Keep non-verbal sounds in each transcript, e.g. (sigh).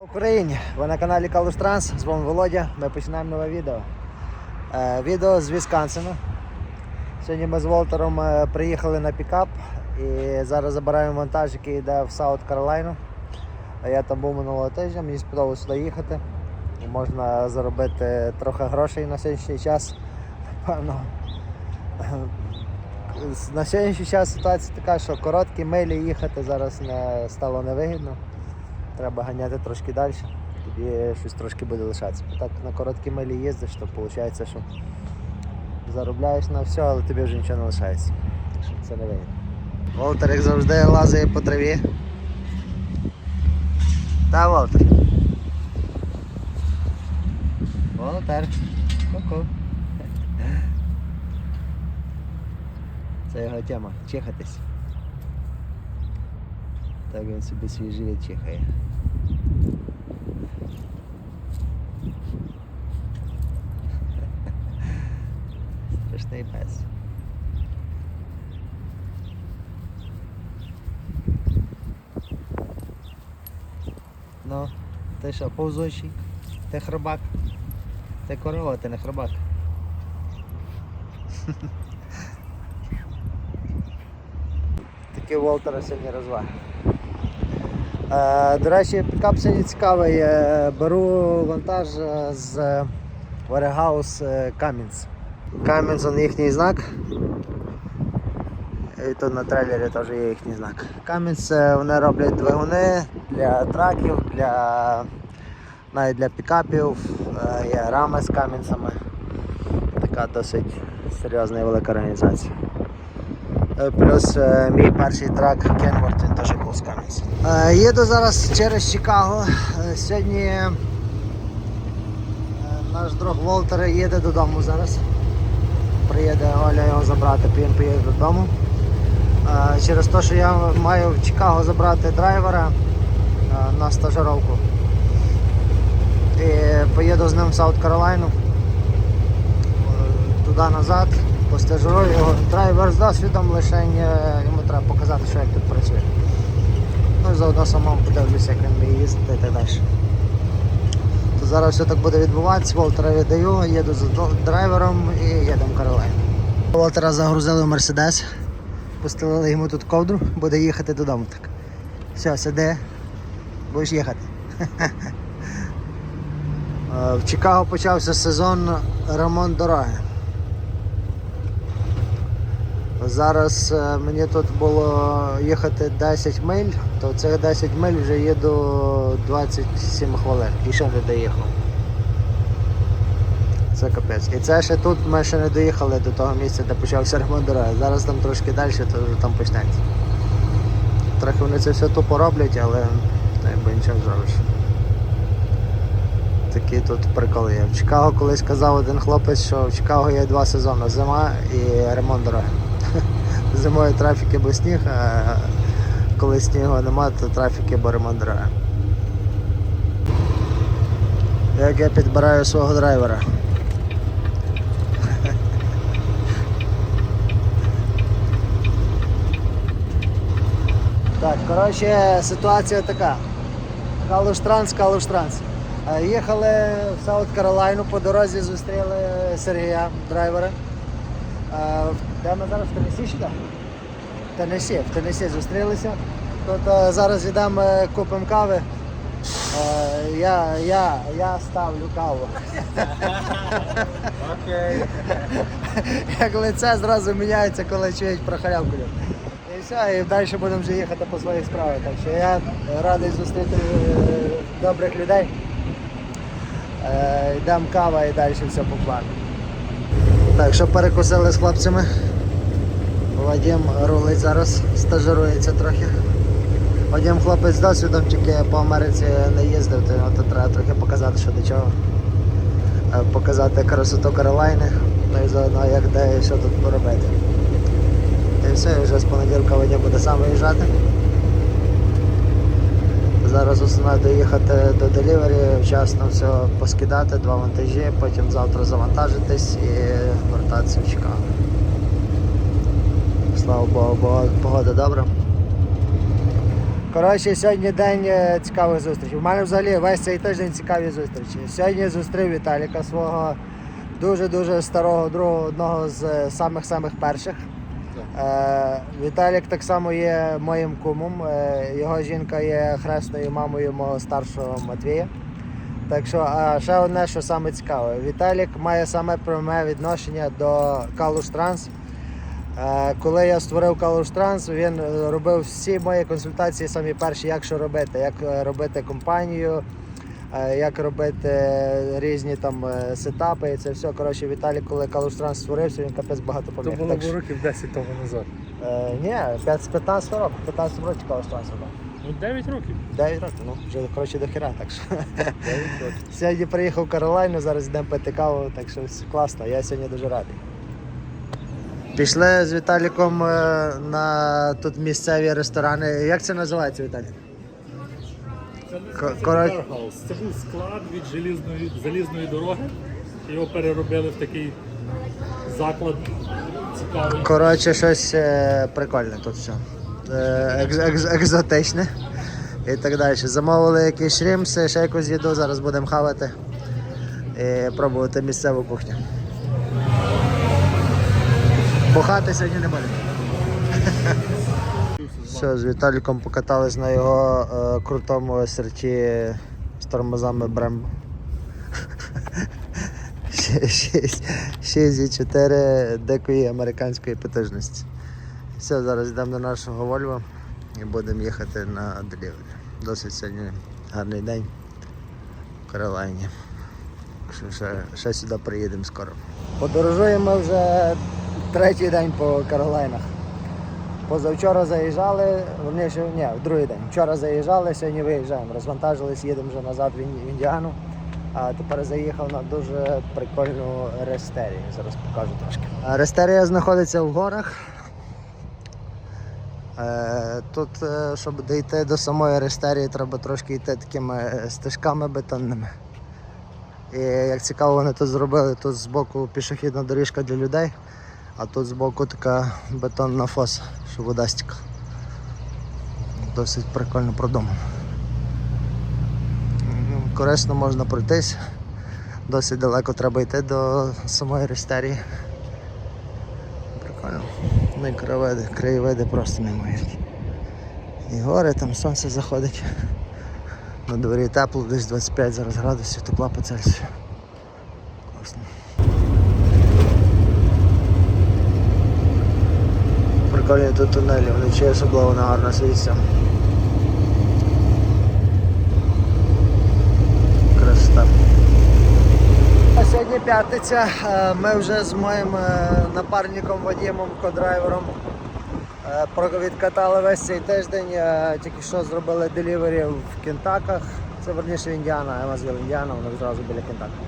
Україні, ви на каналі Калуш Транс, з вами Володя. Ми починаємо нове відео. Е, відео з Вісконсину. Сьогодні ми з Волтером е, приїхали на пікап і зараз забираємо вантаж, який йде в Саут Каролайну. Я там був минулого тижня, мені сподобалося сюди їхати. Можна заробити трохи грошей на сьогоднішній час. Напевно. На сьогоднішній час ситуація така, що короткі милі їхати зараз не стало невигідно. Треба ганяти трошки далі, тоді щось трошки буде лишатися. Так на короткі милі їздиш, то виходить, що заробляєш на все, але тобі вже нічого не лишається. Це не вигідно. Волтер, як завжди, лазить по траві. Та, Волтер. Волтер. Ку-ку. Це його тема чихатись. Так він собі свій живіт чихає. Страшний пес. Ну, ти що, повзучий? Ти хробак? Ти корова, ти не хробак. (laughs) Такі Волтера сьогодні розваги. Е, До речі, пікап сьогодні цікавий. Е, Беру вантаж е, з Warehouse е, Cummins їхній знак. І тут на трейлері теж є їхній знак. Е, вони роблять двигуни для траків, для навіть для пікапів. Е, Є рами з Cummins. Така досить серйозна і велика організація. Е, Плюс е, мій перший трак Kenworth, він теж був з Кам'янця. Е, Їду зараз через Чикаго. Сьогодні наш друг Волтер їде додому зараз. Приїде Оля його забрати, він поїде додому. Е, Через те, що я маю в Чикаго забрати драйвера е, на стажировку. І поїду з ним в Саут Каролайну. Е, Туди-назад постажирую його. Драйвер з досвідом лише йому треба показати, що як тут працює. Ну і заодно самому подивлюся, як він їздити і так далі. Зараз все так буде відбуватися, Волтера віддаю, їду за драйвером і їдемо Каролайн. Волтера загрузили в Мерседес, постелили йому тут ковдру, буде їхати додому так. Все, сиди, будеш їхати. (laughs) Е, В Чикаго почався сезон ремонт дороги. Зараз е, мені тут було їхати 10 миль, то цих 10 миль вже їду 27 хвилин і ще не доїхав. Це капець. І це ще тут ми ще не доїхали до того місця, де почався ремонт дороги. Зараз там трошки далі, то вже там почнеться. Трохи вони це все тупо роблять, але якби нічого зробиш. Такі тут приколи є. В Чикаго колись казав один хлопець, що в Чикаго є два сезони зима і ремонт дороги. Зимою трафіки бо сніг, а коли снігу нема, то трафіки дороги. Як я підбираю свого драйвера. (laughs) Так, коротше, ситуація така. Калуштранс, Калуштранс. Е, Їхали в Саут Каролайну, по дорозі зустріли Сергія, драйвера. Де ми зараз в Теннессі чи де? В Теннессі, в Теннессі зустрілися. Тут е, зараз йдемо е, купимо кави. Е, Я, я, я ставлю каву. (laughs) Окей. Як лице зразу міняється, коли чують про халявку. І все, і далі будемо вже їхати по своїх справах. Так що я радий зустріти добрих людей. Йдемо кава і далі все по плану. Так, що перекусили з хлопцями. Вадим рулить зараз, стажирується трохи. Вадим хлопець з досвідом, тільки по Америці не їздив, то йому треба трохи показати, що до чого. Е, Показати красоту Каролайни, ну і заодно як де і що тут поробити. І все, і вже з понеділка Вадим буде сам виїжджати. Зараз основне доїхати до делівері, вчасно все поскидати, два вантажі, потім завтра завантажитись і вертатися в Чикаго. Слава Богу, погода добра. Коротше, сьогодні день е, цікавих зустрічей. У мене взагалі весь цей тиждень цікаві зустрічі. Сьогодні зустрів Віталіка свого дуже-дуже старого друга, одного з е, самих-самих перших. Е, Віталік так само є моїм кумом. Е, Його жінка є хресною мамою мого старшого Матвія. Так що, а ще одне, що саме цікаве, Віталік має саме пряме відношення до Калуш Транс. Е, Коли я створив Калуш Транс, він робив всі мої консультації самі перші, як що робити, як робити компанію, як робити різні там е, сетапи і це все. Коротше, Віталік, коли Калуштран створився, він капець багато То поміг. було Так років 10 тому назад. Е, ні, 5 15 років, 15 років Калуш Транс. Ну 9 років. 9 років, ну вже коротше до хіра, так що. 9 років. (laughs) Сьогодні приїхав в Каролайну, зараз йдемо пити каву, так що все класно, я сьогодні дуже радий. Пішли з Віталіком е, на тут місцеві ресторани. Як це називається, Віталій? Warehouse. Це був склад від желізної, залізної дороги. Його переробили в такий заклад цікавий. Коротше, щось е, прикольне тут все. Е, екз, екз, екзотичне і так далі. Замовили якісь шрімси, ще якусь їду, зараз будемо хавати і пробувати місцеву кухню. Бухати сьогодні не будемо. (laughs) Все, з Віталіком покатались на його е, крутому серчі з тормозами Brembo. 6,4 дикої американської потужності. Все, зараз йдемо до нашого Вольво і будемо їхати на делівері. Досить сьогодні гарний день в Каролайні. Ще, ще сюди приїдемо скоро. Подорожуємо вже третій день по Каролайнах. Позавчора заїжджали, вони ще ні, в другий день. Вчора заїжджали, сьогодні виїжджаємо. Розвантажились, їдемо вже назад в Індіану. А тепер заїхав на дуже прикольну рестерію. Зараз покажу трошки. Рестерія знаходиться в горах. Е, Тут, е, щоб дійти до самої рестерії, треба трошки йти такими стежками бетонними. І як цікаво, вони тут зробили, тут збоку пішохідна доріжка для людей, а тут збоку така бетонна фоса, що вода стікла. Досить прикольно продумано. Ну, Корисно можна пройтись. Досить далеко треба йти до самої рестерії. Прикольно. Ну і краєвиди, краєвиди просто неймовірні. І гори, там сонце заходить. На дворі тепло, десь 25 зараз градусів, тепла по Цельсію. Класно. Прикольні тут тунелі, вночі особливо на гарно світиться. Красота. Сьогодні п'ятниця. Е, Ми вже з моїм е, напарником Вадимом, кодрайвером, е, відкатали весь цей тиждень. Тільки що зробили делівері в Кентаках. Це верніше Індіана, я Емазвіл Індіана, воно зразу біля Кентака.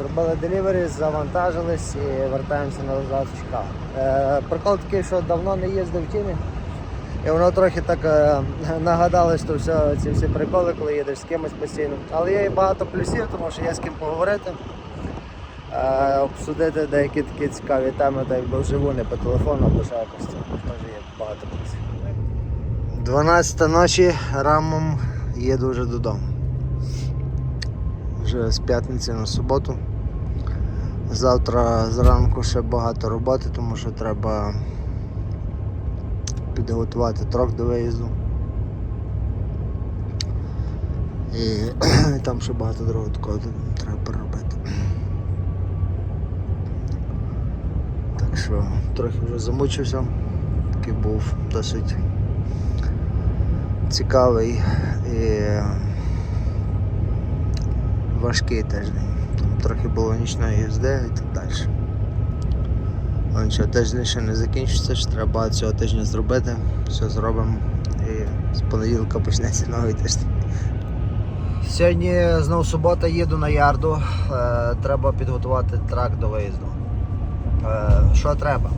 Зробили делівері, завантажились і вертаємося назад в Чикаго. Е, Прикол такий, що давно не їздив в тімі. І воно трохи так е, нагадало, що все, ці всі приколи, коли їдеш з кимось постійно. Але є і багато плюсів, тому що є з ким поговорити, е, обсудити деякі такі цікаві теми, так якби вживу, не по телефону, або ще якось. Теж є багато плюсів. 12 ночі рамом їду вже додому. Вже з п'ятниці на суботу. Завтра зранку ще багато роботи, тому що треба підготувати трок до виїзду. (clears throat) І, там ще багато другого такого треба переробити. Так що трохи вже замучився. Такий був досить цікавий і важкий тиждень. Трохи було нічної їзди і так далі. Але нічого, тиждень ще не закінчиться, ще треба цього тижня зробити. Все зробимо і з понеділка почнеться новий тиждень. Сьогодні знову субота, їду на ярду. Е, треба підготувати трак до виїзду. Е, що треба?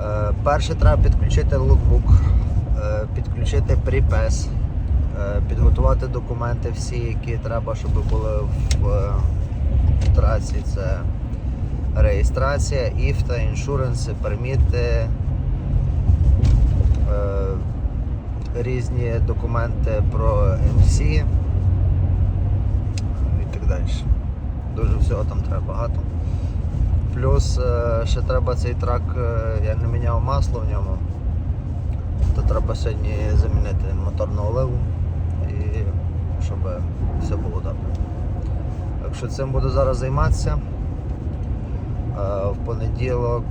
Е, перше треба підключити лукбук, підключити припес, підготувати документи всі, які треба, щоб були в, е, траці. Це реєстрація, ІФТА, іншуренси, перміти, е, різні документи про MC і так далі. Дуже всього там треба багато. Плюс е, ще треба цей трак, е, я не міняв масло в ньому, то треба сьогодні замінити моторну оливу і щоб все було добре. Що цим буду зараз займатися. Е, В понеділок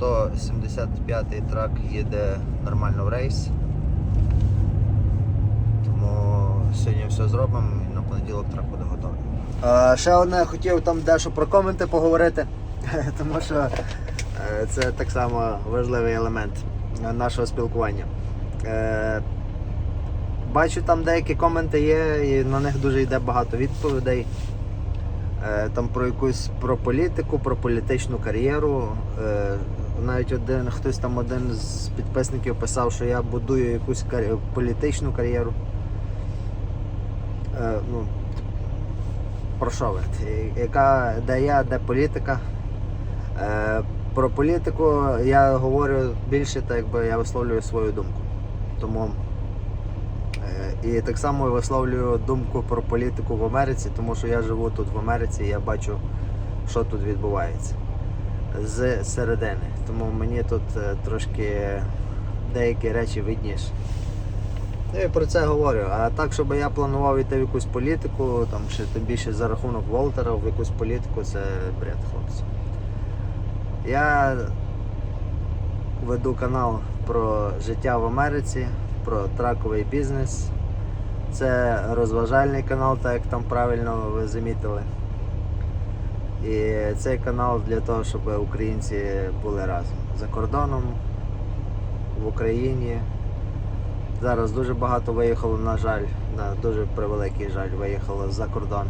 175-й трак їде нормально в рейс. Тому сьогодні все зробимо і на понеділок трак буде готовий. Е, ще одне хотів там дещо про коменти поговорити, (laughs) тому що е, це так само важливий елемент нашого спілкування. Е, Бачу, там деякі коменти є, і на них дуже йде багато відповідей. Е, Там про якусь про політику, про політичну кар'єру. Е, Навіть один хтось там один з підписників писав, що я будую якусь кар'є- політичну кар'єру. Е, Ну, про що ви? Яка, де я, де політика? Про політику я говорю більше, так якби я висловлюю свою думку. Тому І так само висловлюю думку про політику в Америці, тому що я живу тут в Америці і я бачу, що тут відбувається з середини. Тому мені тут е, трошки деякі речі видніше. Ну і про це говорю. А так, щоб я планував йти в якусь політику, там ще тим більше за рахунок Волтера в якусь політику, це бред, хлопці. Я веду канал про життя в Америці, про траковий бізнес. Це розважальний канал, так як там правильно ви замітили. І цей канал для того, щоб українці були разом. За кордоном, в Україні. Зараз дуже багато виїхало, на жаль, на дуже превеликий жаль, виїхало за кордон.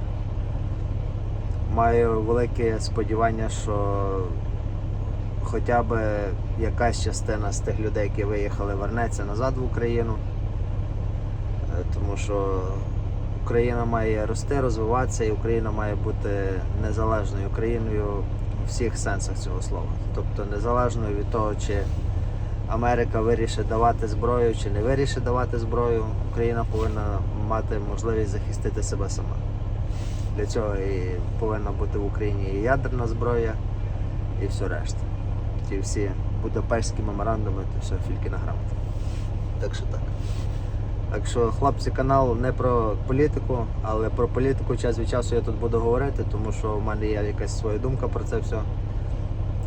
Маю велике сподівання, що хоча б якась частина з тих людей, які виїхали, вернеться назад в Україну. Тому що Україна має рости, розвиватися, і Україна має бути незалежною країною у всіх сенсах цього слова. Тобто незалежною від того, чи Америка вирішить давати зброю, чи не вирішить давати зброю, Україна повинна мати можливість захистити себе сама. Для цього і повинна бути в Україні і ядерна зброя, і все решта. Ті всі Будапештські меморандуми, то все фільки на грамоті. Так що так. Так що, хлопці, канал не про політику, але про політику час від часу я тут буду говорити, тому що в мене є якась своя думка про це все.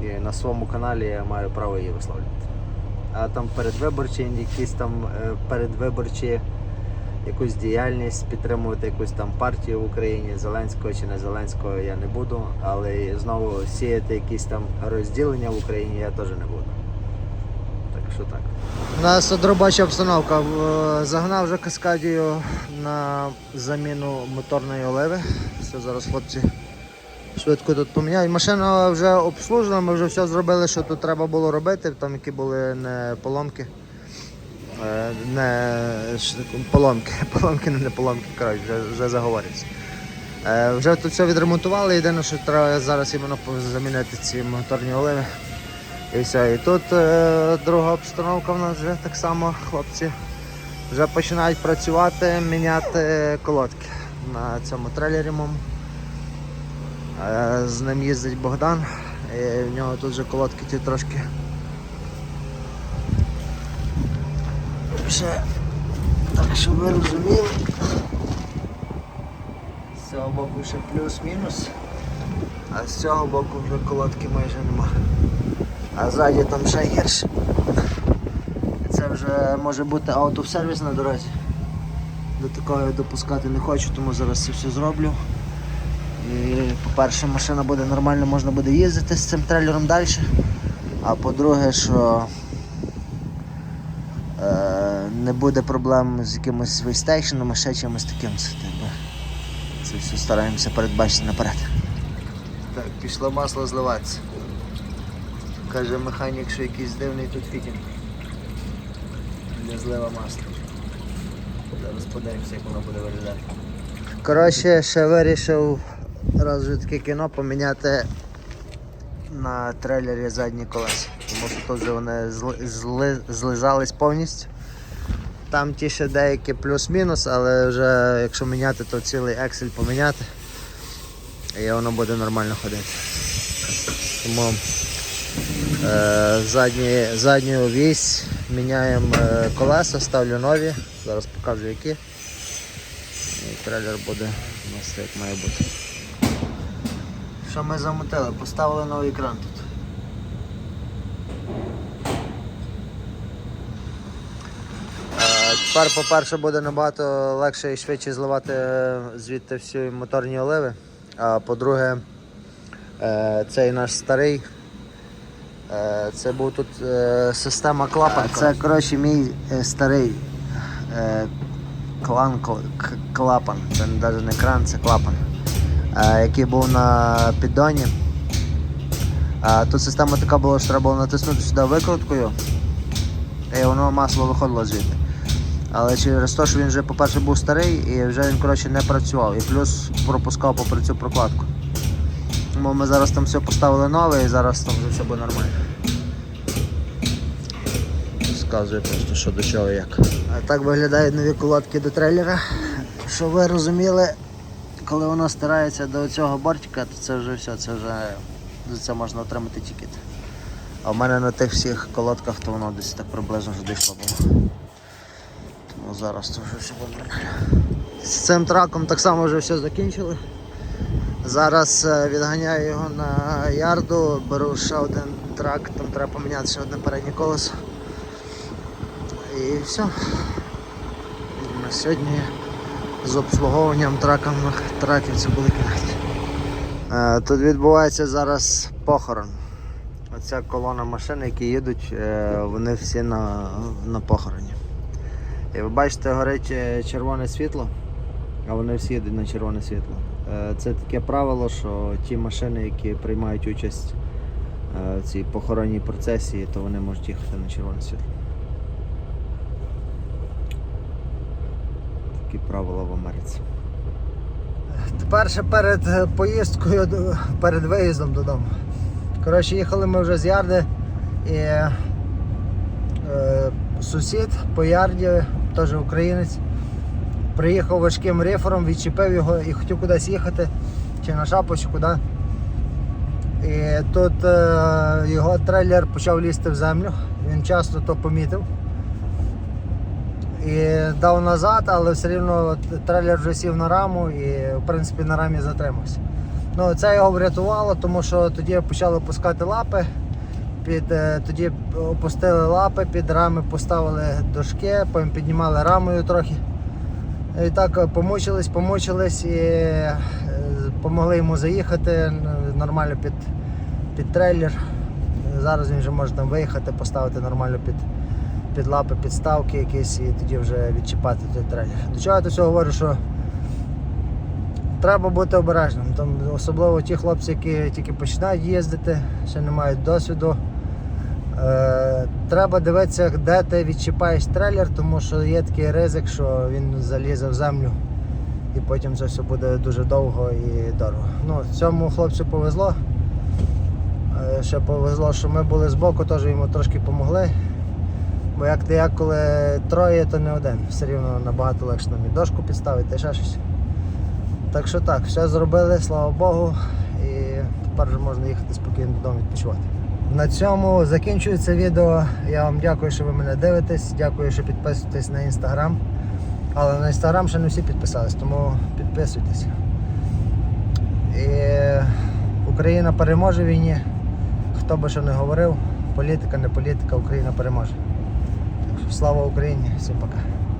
І на своєму каналі я маю право її висловлювати. А там передвиборчі, якісь там е, передвиборчі якусь діяльність, підтримувати якусь там партію в Україні, Зеленського чи не Зеленського я не буду, але знову сіяти якісь там розділення в Україні я теж не буду. Так так. У нас от робоча обстановка. Загнав вже каскадію на заміну моторної оливи. Все, зараз хлопці швидко тут поміняють. Машина вже обслужена, ми вже все зробили, що тут треба було робити, там які були не поломки. Е, Не поломки, (laughs) поломки, не поломки, коротше, вже, вже заговорився. Е, Вже тут все відремонтували, єдине, що треба зараз іменно замінити ці моторні оливи. І все. І тут е, друга обстановка в нас вже так само, хлопці вже починають працювати, міняти колодки на цьому трейлері моєму. Е, з ним їздить Богдан, і в нього тут вже колодки ті трошки. Ще так, щоб ви розуміли. З цього боку ще плюс-мінус, а з цього боку вже колодки майже нема. А ззаді там ще гірше. Це вже може бути аутосервіс на дорозі. До такого допускати не хочу, тому зараз це все зроблю. І, по-перше, машина буде нормально, можна буде їздити з цим трейлером далі. А по-друге, що е, не буде проблем з якимось вейстейшеном, ще чимось таким. Це, типу, це все стараємося передбачити наперед. Так, пішло масло зливатися. Каже механік, що якийсь дивний тут фітінг. Для злива масла. Зараз подивимося, як воно буде виглядати. Коротше, ще вирішив раз вже таке кіно поміняти на трейлері задні колеса. Тому що тут вже вони зли, зли, злизались повністю. Там ті ще деякі плюс-мінус, але вже якщо міняти, то цілий Excel поміняти. І воно буде нормально ходити. Тому задні, задню вісь міняємо е, колеса, ставлю нові. Зараз покажу які. І трейлер буде у нас як має бути. Що ми замутили? Поставили новий екран тут. Е, Тепер, по-перше, буде набагато легше і швидше зливати е, звідти всі моторні оливи. А по-друге, е, цей наш старий. Е, Це був тут е, система клапан. Це коротше мій е, старий клан клапан. Це навіть не кран, це клапан. Який був на піддоні. Тут система така була, що треба було натиснути сюди викруткою. І воно масло виходило звідти. Але через те, що він вже, по-перше, був старий і вже він коротше, не працював. І плюс пропускав попри цю прокладку. Тому ми зараз там все поставили нове і зараз там вже все буде нормально. Сказую просто, що до чого як. А так виглядають нові колодки до трейлера. Щоб ви розуміли, коли воно стирається до цього бортика, то це вже все, це вже за це можна отримати тікет. А в мене на тих всіх колодках то воно десь так приблизно вже дійшло було. Тому зараз то вже все буде нормально. З цим траком так само вже все закінчили. Зараз е, відганяю його на ярду, беру ще один трак, там треба поміняти ще одне переднє колесо. І все. На сьогодні з обслуговуванням траків, траків це буде кінець. Е, Тут відбувається зараз похорон. Оця колона машин, які їдуть, е, вони всі на, на похороні. І ви бачите, горить червоне світло, а вони всі їдуть на червоне світло. Е, Це таке правило, що ті машини, які приймають участь е, в цій похоронній процесії, то вони можуть їхати на червоне світло. Такі правила в Америці. Тепер ще перед е, поїздкою, перед виїздом додому. Коротше, їхали ми вже з ярди і е, сусід по ярді, теж українець, приїхав важким рифером, відчепив його і хотів кудись їхати, чи на шапу, чи куди. І тут е, його трейлер почав лізти в землю, він часто то помітив. І дав назад, але все рівно трейлер вже сів на раму і в принципі на рамі затримався. Ну, це його врятувало, тому що тоді почали опускати лапи, під, е, тоді опустили лапи, під рами поставили дошки, потім піднімали рамою трохи. І так е, помучились, помучились і е, помогли йому заїхати нормально під, під трейлер. Зараз він вже може там виїхати, поставити нормально під, під лапи, підставки якісь і тоді вже відчіпати той трейлер. До чого я до цього говорю, що треба бути обережним. Там, особливо ті хлопці, які тільки починають їздити, ще не мають досвіду. Е, треба дивитися, де ти відчіпаєш трейлер, тому що є такий ризик, що він залізе в землю і потім це все буде дуже довго і дорого. Ну, цьому хлопцю повезло. Е, Ще повезло, що ми були збоку, теж йому трошки допомогли. Бо як ти як коли троє, то не один. Все рівно набагато легше нам і дошку підставити, ще щось. Так що так, все зробили, слава Богу, і тепер вже можна їхати спокійно додому відпочивати. На цьому закінчується відео. Я вам дякую, що ви мене дивитесь. Дякую, що підписуєтесь на інстаграм. Але на інстаграм ще не всі підписались, тому підписуйтесь. І Україна переможе в війні. Хто би що не говорив, політика, не політика, Україна переможе. Так що слава Україні, всім пока.